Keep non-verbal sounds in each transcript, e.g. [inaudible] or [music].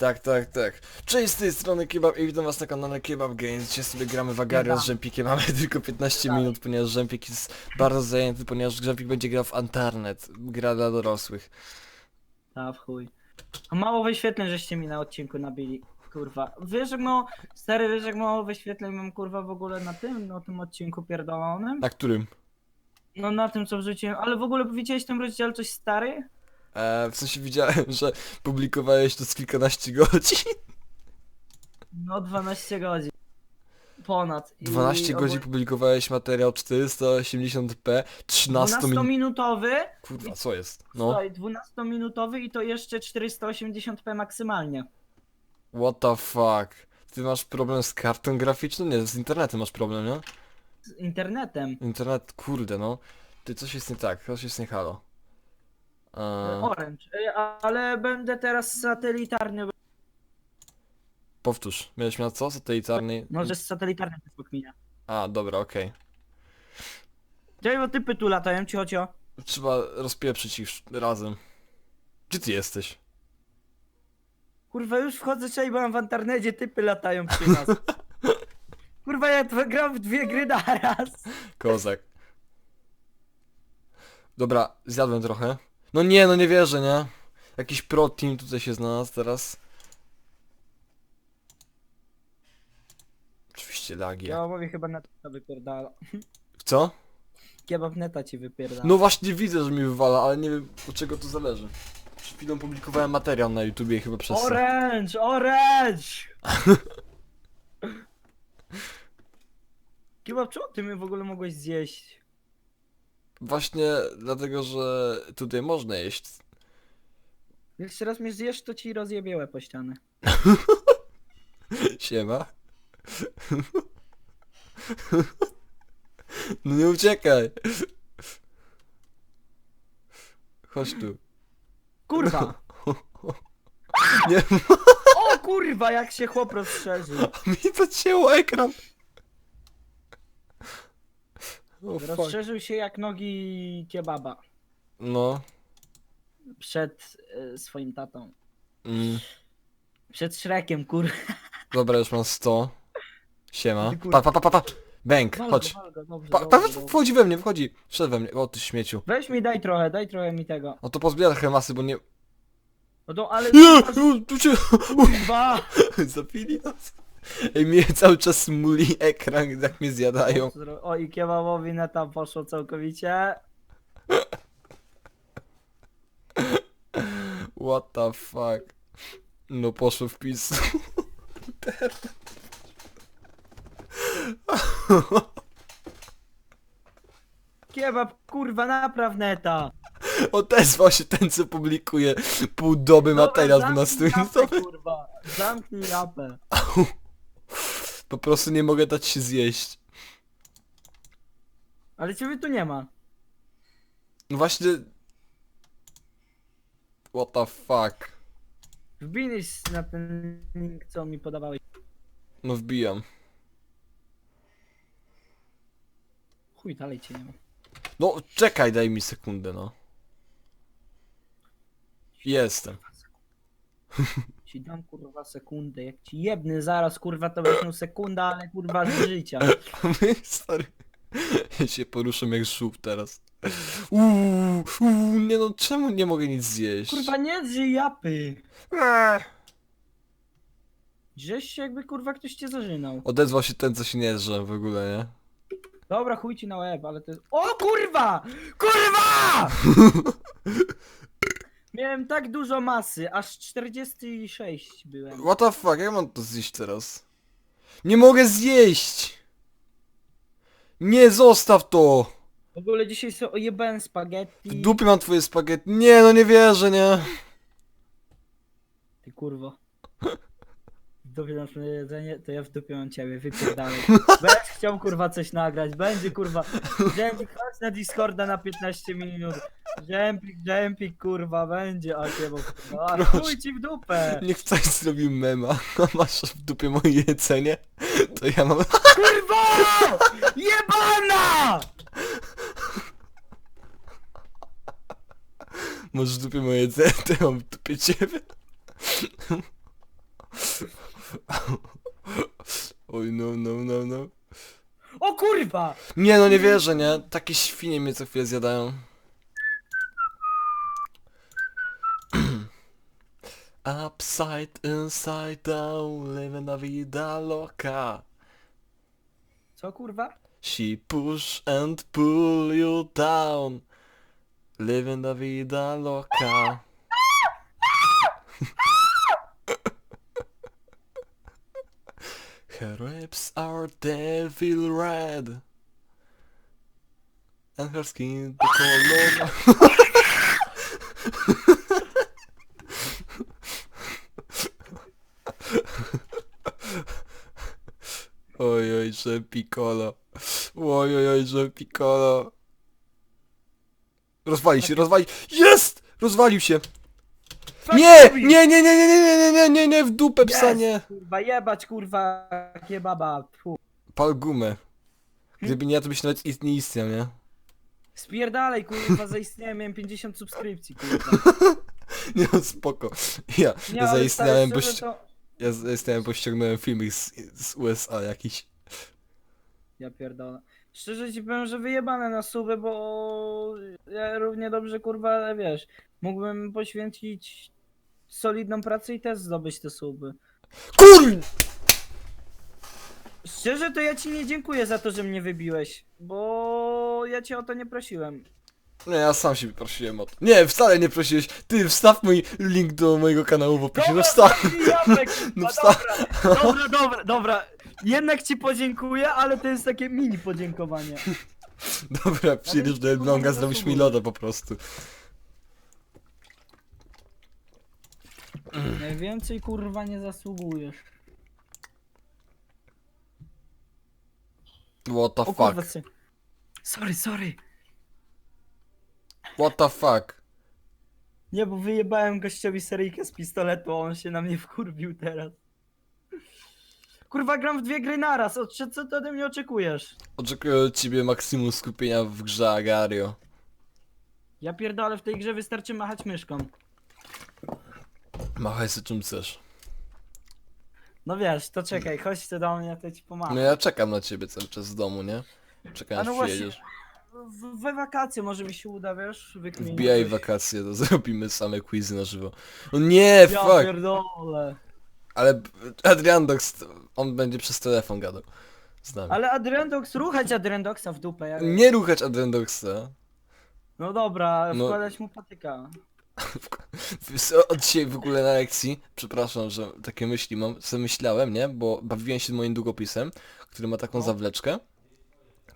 Tak, tak, tak. Cześć z tej strony Kebab i witam was na kanale Kebab Games. Dzisiaj sobie gramy w Agario z. Rzępikiem. Mamy [laughs] tylko 15 Tak. minut, ponieważ Rzępik jest bardzo zajęty, ponieważ Rzępik będzie grał w Antarnet. Gra dla dorosłych. A w chuj. A mało wyświetleń żeście mi na odcinku nabili. Kurwa. Wiesz jak mało, stary wiesz jak mało wyświetleń mam kurwa w ogóle na tym, na tym odcinku pierdolonym? Na którym? No na tym co wrzuciłem, ale w ogóle widziałeś ten coś stary? E, w sensie widziałem, że publikowałeś to z kilkanaście godzin. No 12 godzin. Ponad. I 12 godzin ogól- publikowałeś materiał 480p, 13 minut. 12-minutowy, Kurwa, co jest? No, słuchaj, 12-minutowy i to jeszcze 480p maksymalnie. what the fuck? Ty masz problem z kartą graficzną? Nie, z internetem masz problem, nie? Z internetem. Internet, kurde no. Ty, coś jest nie tak, coś jest nie halo. E, Orange. Ej, Ale będę teraz satelitarny. powtórz, miałeś miał co? Satelitarny? Może z satelitarnym też pokminia. A, dobra, okej. Cześć, bo typy tu latają, cicho. Trzeba rozpieprzyć ich razem. Gdzie ty jesteś? Kurwa, już wchodzę, cześć, bo mam w internecie, typy latają przy nas. [laughs] Kurwa, ja to gram w dwie gry naraz. Kozak. Dobra, zjadłem trochę. No nie, no nie wierzę, nie? Jakiś pro team tutaj się znalazł teraz. Oczywiście lagi. Ja mówię chyba neta wypierdala. Co? Kebab neta ci wypierdala. No właśnie widzę, że mi wywala, ale nie wiem od czego to zależy. Przed chwilą publikowałem materiał na YouTubie i chyba przez. Orange, orange! [laughs] Kebab, czemu ty mnie w ogóle mogłeś zjeść? Właśnie dlatego, że tutaj można jeść. Jak jeszcze raz mnie zjesz, to ci rozjebie po ścianę. [laughs] Siema. [laughs] No nie uciekaj. Chodź tu. Kurwa! [laughs] Nie, O kurwa, jak się chłop rozszerzył. mi to cięło ekran. O fuck. Rozszerzył się jak nogi kebaba. No. Przed e, swoim tatą. Mm. Przed Szrekiem, kurwa. Dobra, już mam 100. Siema. Ty. Pa, pa, pa, pa, pa. Bęk, Wal chodź. wal go, dobrze, Pa, pa, dobrze. wchodzi we mnie, wchodzi. Wszedł we mnie. O, ty śmieciu. Weź mi daj trochę, daj trochę mi tego. No to pozbieraj trochę masy, bo nie... No to, ale... Nie! Tu cię... Kurwa! [laughs] Zapili nas. Ej, mnie cały czas muli ekran, jak mnie zjadają. O i kebabowi na tam poszło całkowicie. What the fuck. No poszło w pis. Kebab, kurwa, napraw neta. [laughs] Odezwał się ten, co publikuje pół doby materiał Dobra, 12 zamknij kurwa. Zamknij japę. [laughs] Po prostu nie mogę dać się zjeść. Ale ciebie tu nie ma. No właśnie... What the fuck. Wbijesz na ten link, co mi podawałeś. No wbijam. Chuj, dalej cię nie ma. No czekaj, daj mi sekundę, no. Jestem. [laughs] Ci dam kurwa sekundę, jak ci jebny zaraz kurwa to weźmą sekunda, ale kurwa z życia. [laughs] My, stary. Ja się poruszam jak żółw teraz. Uuu, uuu, nie no, czemu nie mogę nic zjeść? Kurwa nie drzyj japy. Eee. Żeś się jakby kurwa ktoś cię zażynał. Odezwał się ten, co się nie drze w ogóle, nie? Dobra, chuj ci na łeb, ale to jest... O kurwa! Kurwa! [laughs] Miałem tak dużo masy, aż 46 byłem. What the fuck, jak mam to zjeść teraz? Nie mogę zjeść! Nie, zostaw to! W ogóle dzisiaj sobie ojebałem spaghetti. W dupie mam twoje spaghetti. Nie, no nie wierzę, nie? Ty kurwo. W dupie masz moje jedzenie, to ja w dupie mam ciebie, wypierdalaj. [laughs] Będziesz chciał kurwa coś nagrać, będzie kurwa. Dżempik, chodź na Discorda na 15 minut. Dżempik, dżempik kurwa, będzie, a kurwa. A chuj ci w dupę. Niech ktoś zrobił mema, [laughs] masz w dupie moje jedzenie, to ja mam... Kurwa! Jebana! Masz w dupie moje jedzenie, to ja mam w dupie ciebie. Oj, no, no, no, no. O kurwa! Nie no, nie wierzę, nie? Takie świnie mnie co chwilę zjadają. Upside, inside down, living la vida loca. Co kurwa? She push and pull you down, living la vida loca. [laughs] Her lips are devil red. And her skin the color... [laughs] Oj, oj, że piccolo. Oj, oj, oj, że piccolo. Rozwali się, rozwali... Jest! Rozwalił się! Nie! Nie, nie, nie, nie, nie, nie, nie, nie, nie, nie, w dupę psa, nie! Kurwa, jebać kurwa kebaba. Tfu. Pal gumę. Gdyby nie ja, to byś nawet ist- nie istniał, nie? Spierdalej kurwa, zaistniałem, miałem 50 subskrypcji kurwa. [laughs] Nie no, spoko. Ja, Nie, ale zaistniałem, bo, szczerze to... ja zaistniałem, bo ściągnąłem filmik z, z USA jakiś. Ja pierdolę. Szczerze ci powiem, że wyjebane na suby, bo ja równie dobrze kurwa, wiesz, mógłbym poświęcić solidną pracę i też zdobyć te suby. KUR! Szczerze to ja ci nie dziękuję za to, że mnie wybiłeś, bo ja cię o to nie prosiłem. Nie, ja sam się prosiłem o to. Nie, wcale nie prosiłeś. Ty, wstaw mój link do mojego kanału w opisie. No wstaw. [laughs] [laughs] No wstaw. dobra, dobra, dobra, dobra. Jednak ci podziękuję, ale to jest takie mini podziękowanie. [laughs] Dobra, przyjedziesz do Elbląga, zrobisz mi loda po prostu. Najwięcej kurwa nie zasługujesz. What the O kurwa, fuck? Sorry, sorry. What the fuck? Nie, bo wyjebałem gościowi seryjkę z pistoletu, a on się na mnie wkurwił teraz. Kurwa, gram w dwie gry naraz, o, co co ty ode mnie oczekujesz? Oczekuję od ciebie maksimum skupienia w grze Agario. Ja pierdolę, w tej grze wystarczy machać myszką. Machaj sobie czym chcesz. No wiesz, to czekaj, chodź ty do mnie, to ci pomagam. No ja czekam na ciebie cały czas w domu, nie? Czekam A aż no właśnie, przyjedziesz. W, we wakacje może mi się uda, wiesz, wykminić Wbijaj wakacje, to [laughs] zrobimy same quizy na żywo. No nie, Ja fuck! pierdolę. Ale b- Adrian Dox, on będzie przez telefon gadał. Z nami. Ale Adrendox, ruchać Adrendoxa w dupę, ja... Nie ruchać Adrian Doxa. No dobra, No. wkładać mu patyka. [laughs] Od dzisiaj w ogóle na lekcji, przepraszam, że takie myśli mam, sobie myślałem, nie? Bo bawiłem się moim długopisem, który ma taką No. zawleczkę.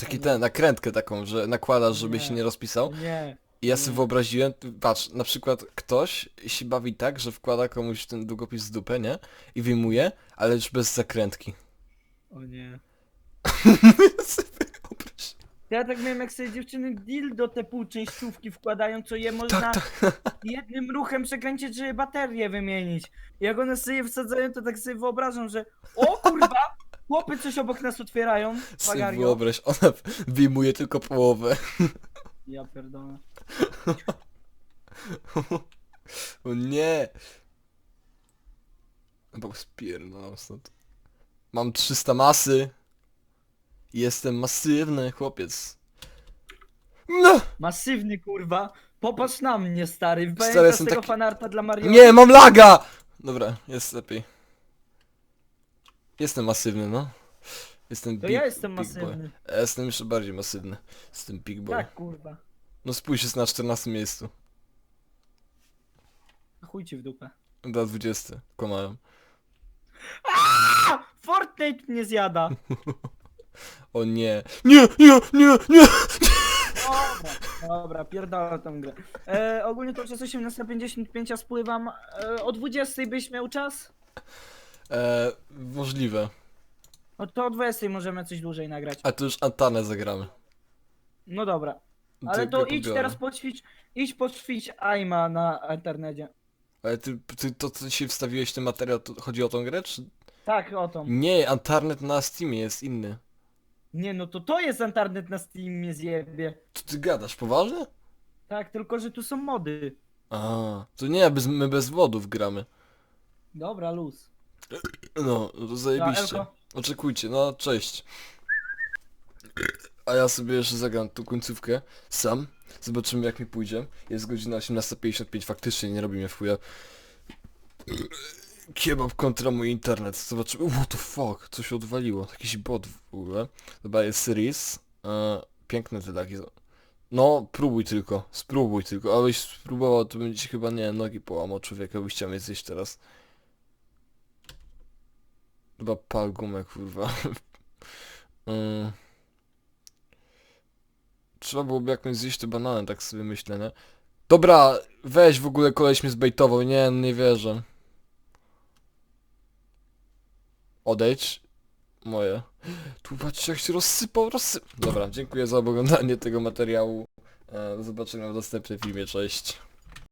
Taki ten, nakrętkę taką, że nakładasz, żeby Nie. się nie rozpisał. Nie. I ja sobie wyobraziłem, patrz, na przykład ktoś się bawi tak, że wkłada komuś ten długopis z dupę, nie? I wyjmuje, ale już bez zakrętki. O nie. [laughs] Wyobraź. Ja tak miałem jak sobie dziewczyny dildo te półczęściówki wkładają, co je można Tak, [laughs] jednym ruchem przekręcić, żeby baterię wymienić. I jak one sobie je wsadzają, to tak sobie wyobrażam, że o kurwa, chłopy coś obok nas otwierają. [laughs] Sobie Wagario. wyobraź, ona wyjmuje tylko połowę. Ja pierdolę. [laughs] O nie! Bo spierdolę stąd. Mam 300 masy. Jestem masywny chłopiec. No! Masywny kurwa. Popatrz na mnie stary. Pamiętasz jestem tego taki- fanarta dla Mario? Nie, mam laga! Dobra, jest lepiej. Jestem masywny, no. Jestem To big, ja jestem big boy. masywny. Ja jestem jeszcze bardziej masywny. Jestem big boy. Tak kurwa. No spójrz, jest na 14 miejscu. Chuj ci w dupę. Do 20. Kłamałem. A! Fortnite mnie zjada. [laughs] O nie. Nie, nie, nie, nie! Dobra, dobra, pierdolę tą grę. E, ogólnie to przez 18.55 spływam. E, o 20 byś miał czas? E, możliwe. No to o 20 możemy coś dłużej nagrać. A to już Antanę zagramy. No dobra. Ale to idź teraz poćwicz, idź poćwicz Aima na internecie. Ale ty, ty to co się wstawiłeś ten materiał, to chodzi o tą grę, czy... Tak, o to. Nie, Antarnet na Steamie jest inny. Nie no to to jest internet na Steamie zjebie. Co ty gadasz, poważnie? Tak, tylko że tu są mody. A, to nie, bez, my bez wodów gramy. Dobra, luz. No, to zajebiście. Elko? Oczekujcie, no cześć. A ja sobie jeszcze zagram tą końcówkę sam. Zobaczymy jak mi pójdzie. Jest godzina 18.55, faktycznie nie robi mnie w chuja. Kebab kontra mój internet. Zobaczymy. What the fuck? Co się odwaliło? Jakiś bot w ogóle. Dobra, jest Series. E, piękne te lagi. No, próbuj tylko. Spróbuj tylko. Abyś spróbował, to będzie ci chyba, nie nogi połamał człowieka, byś chciał mnie zjeść teraz. Chyba pal gumę, kurwa. [laughs] Mm. Trzeba byłoby jakąś zjeść te banany, tak sobie myślę, nie? Dobra, weź w ogóle koleś mnie zbejtował, nie, nie wierzę. Odejdź. Moje. Tu patrzcie jak się rozsypał, rozsypał. Dobra, dziękuję za oglądanie tego materiału. E, Do zobaczenia w następnym filmie, cześć.